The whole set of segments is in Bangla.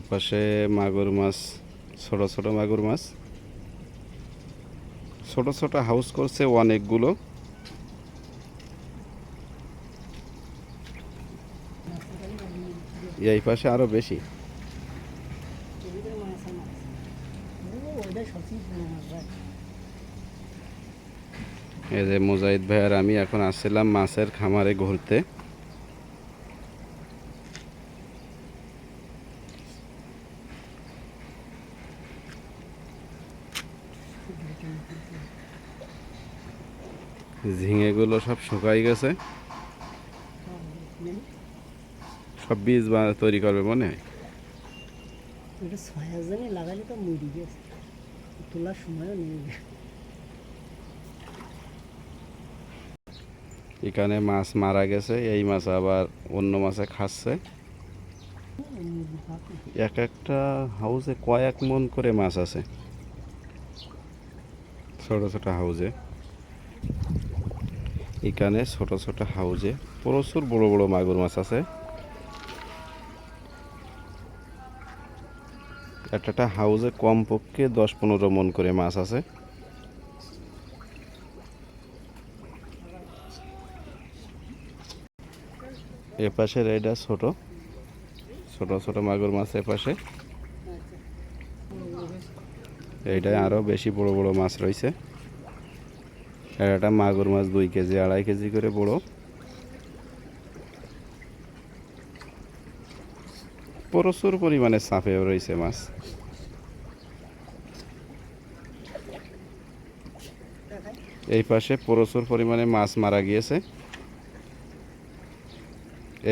এপাশে মাগুর মাছ, ছোট ছোট মাগুর মাছ। ছোট ছোট হাউস করছে অনেকগুলো। এই পাশে আরও বেশি। এই যে মুজাহিদ ভাই আর আমি এখন আসছিলাম মাছের খামারে ঘুরতে। ঝিঙেগুলো সব শুকাই গেছে। সব বীজ তৈরি করবে মনে হয়। এটা লাগালে তো মরি গেছে। তোলার সময়ও নেই। এখানে মাছ মারা গেছে এই মাছ আবার অন্য মাছে খাচ্ছে। এক একটা হাউসে কয়েক মন করে মাছ আছে। ছোট ছোট হাউজে। এখানে ছোট ছোট হাউজে প্রচুর বড় বড় মাগুর মাছ আছে। একটা হাউজে কমপক্ষে দশ পনেরো মন করে মাছ আছে। এ পাশের এটা ছোট। ছোট ছোট মাগুর মাছ এপাশে। পাশে এইটায় আরও বেশি বড় বড় মাছ রয়েছে। একটা মাগুর মাছ দুই কেজি, আড়াই কেজি করে বড়। প্রচুর পরিমাণে চাপে রয়েছে মাছ। এই পাশে প্রচুর পরিমাণে মাছ মারা গিয়েছে।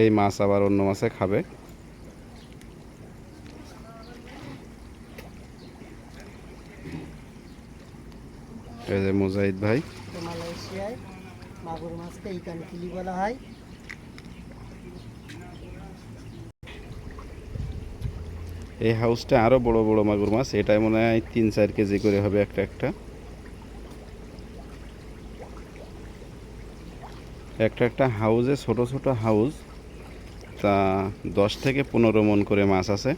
এই মাছ আবার অন্য মাছে খাবে। এই যে মুজাহিদ ভাই। মালয়েশিয়ায় মাগুর মাছকে ইকান কিলি বলা হয়। এই হাউসটা আরও বড় বড় মাগুর মাছ এটাই মনে হয় তিন চার কেজি করে হবে একটা একটা। একটা একটা হাউসে ছোট ছোট হাউস তা দশ থেকে পনেরো মন করে মাছ আছে।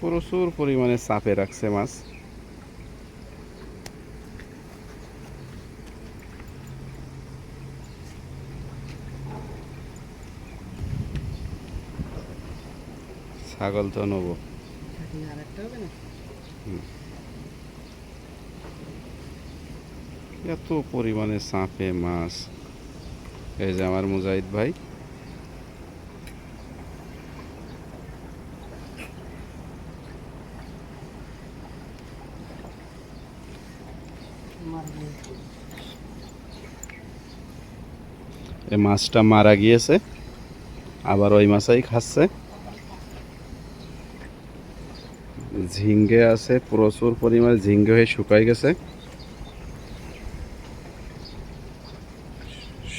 প্রচুর পরিমাণে চাপে রাখছে মাছ ছাগল তো নেব এত পরিমাণে চাপে মাছ এই যে আমার মুজাহিদ ভাই। মাছটা মারা গিয়েছে, আবার ওই মাছাই খাচ্ছে। ঝিঙ্গে আছে, প্রচুর পরিমাণে ঝিঙ্গে হয়ে শুকাই গেছে।